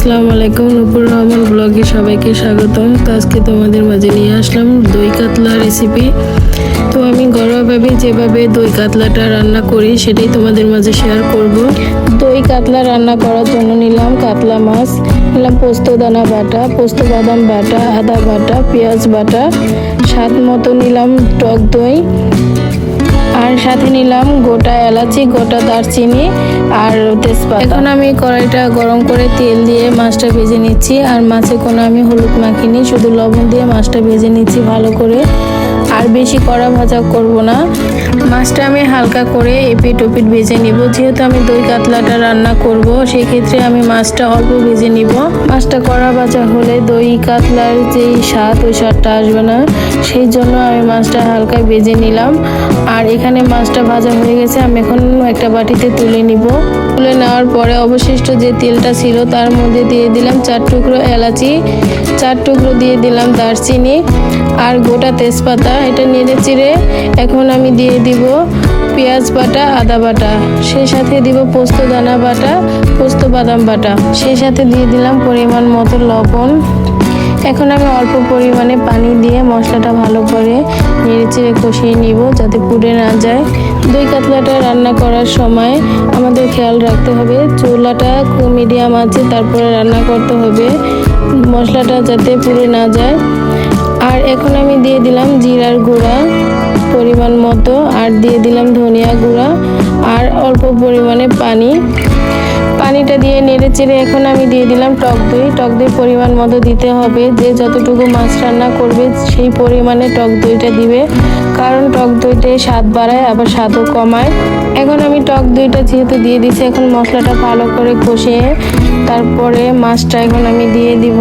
আসসালামু আলাইকুম নুপুর রহমান ব্লগে সবাইকে স্বাগতম। তো আজকে তোমাদের মাঝে নিয়ে আসলাম দই কাতলা রেসিপি তো আমি ঘরোয়াভাবে যেভাবে দই কাতলাটা রান্না করি, সেটাই তোমাদের মাঝে শেয়ার করব। দই কাতলা রান্না করার জন্য নিলাম কাতলা মাছ, নিলাম পোস্ত, দানা বাটা, পোস্ত, বাদাম বাটা, আদা বাটা, পেঁয়াজ বাটা, স্বাদ মতো নিলাম টক দই। আর সাথে নিলাম গোটা এলাচি, গোটা দারচিনি আর তেজপাতা। এখন আমি কড়াইটা গরম করে তেল দিয়ে মাছটা ভেজে নিচ্ছি। আর মাছে কোনো আমি হলুদ মাখিনি, শুধু লবণ দিয়ে মাছটা ভেজে নিচ্ছি ভালো করে। আর বেশি কড়া ভাজা করব না। মাছটা আমি হালকা করে এপিট ওপিট ভেজে নিব। যেহেতু আমি দই কাতলাটা রান্না করব, সেক্ষেত্রে আমি মাছটা অল্প ভেজে নিব। মাছটা কড়া ভাজা হলে দই কাতলার যেই স্বাদ, ওই স্বাদটা আসবে না। সেই জন্য আমি মাছটা হালকা ভেজে নিলাম। আর এখানে মাছটা ভাজা হয়ে গেছে, আমি এখন একটা বাটিতে তুলে নিব। তুলে নেওয়ার পরে অবশিষ্ট যে তেলটা ছিল তার মধ্যে দিয়ে দিলাম চার টুকরো এলাচি, চার টুকরো দিয়ে দিলাম দারচিনি আর গোটা তেজপাতা। এটা নেড়ে চিড়ে এখন আমি দিয়ে দিব পেঁয়াজ বাটা, আদা বাটা। সেই সাথে দিব পোস্ত দানা বাটা, পোস্ত বাদাম বাটা। সেই সাথে দিয়ে দিলাম পরিমাণ মতো লবণ। এখন আমি অল্প পরিমাণে পানি দিয়ে মশলাটা ভালো করে নেড়ে চেড়ে কষিয়ে নিব যাতে পুড়ে না যায়। দই কাতলাটা রান্না করার সময় আমাদের খেয়াল রাখতে হবে। চুলাটা মিডিয়াম আছে, তারপরে রান্না করতে হবে। মশলাটা যাতে পুড়ে না যায়। আর এখন আমি দিয়ে দিলাম জিরার গুঁড়া পরিমাণ মতো, আর দিয়ে দিলাম ধনিয়া গুঁড়া, আর অল্প পরিমাণে পানি। পানিটা দিয়ে নেড়ে চেড়ে এখন আমি দিয়ে দিলাম টক দই। টক দই পরিমাণ মতো দিতে হবে। যে যতটুকু মাছ রান্না করবে সেই পরিমাণে টক দইটা দিবে। কারণ টক দইটাই স্বাদ বাড়ায়, আবার স্বাদও কমায়। এখন আমি টক দইটা যেহেতু দিয়ে দিছি এখন মশলাটা ভালো করে কষিয়ে তারপরে মাছটা এখন আমি দিয়ে দিব।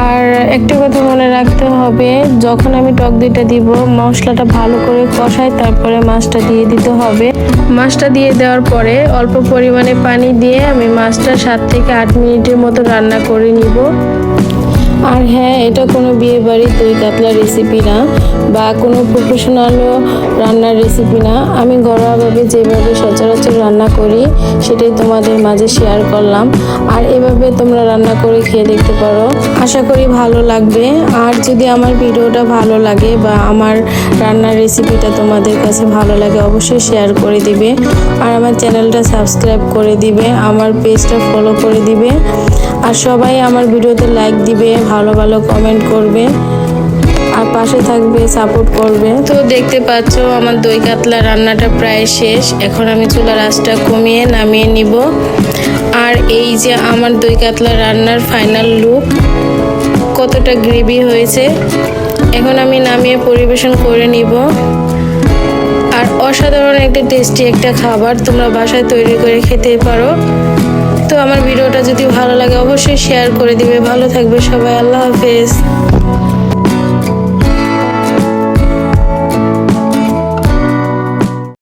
আর একটা কথা মনে রাখতে হবে, যখন আমি টক দইটা দিব, মশলাটা ভালো করে কষাই তারপরে মাছটা দিয়ে দিতে হবে। মাছটা দিয়ে দেওয়ার পরে অল্প পরিমাণে পানি দিয়ে আমি মাছটা সাত থেকে আট মিনিটের মতো রান্না করে নিব। আর হ্যাঁ এটা কোনো বিয়ে বাড়ির দই কাতলা রেসিপি না বা কোনো প্রফেশনালও রান্নার রেসিপি না। আমি ঘরোয়াভাবে যেভাবে সচরাচর রান্না করি, সেটাই তোমাদের মাঝে শেয়ার করলাম। আর এভাবে তোমরা রান্না করে খেয়ে দেখতে পারো। আশা করি ভালো লাগবে। আর যদি আমার ভিডিওটা ভালো লাগে বা আমার রান্নার রেসিপিটা তোমাদের কাছে ভালো লাগে, অবশ্যই শেয়ার করে দিবে। আর আমার চ্যানেলটা সাবস্ক্রাইব করে দিবে। আমার পেজটা ফলো করে দিবে। আর সবাই আমার ভিডিওতে লাইক দিবে। ভালো ভালো কমেন্ট করবে। আর পাশে থাকবে সাপোর্ট করবে। তো দেখতে পাচ্ছ, আমার দই কাতলা রান্নাটা প্রায় শেষ। এখন আমি চুলার আঁচটা কমিয়ে নামিয়ে নিব। আর এই যে আমার দই কাতলা রান্নার ফাইনাল লুক কতটা গ্রেভি হয়েছে, এখন আমি নামিয়ে পরিবেশন করে নিব। আর অসাধারণ একটা টেস্টি একটা খাবার তোমরা বাসায় তৈরি করে খেতে পারো। তো আমার ভিডিওটা যদি ভালো লাগে অবশ্যই শেয়ার করে দিবে। ভালো থাকবে সবাই, আল্লাহ হাফেজ।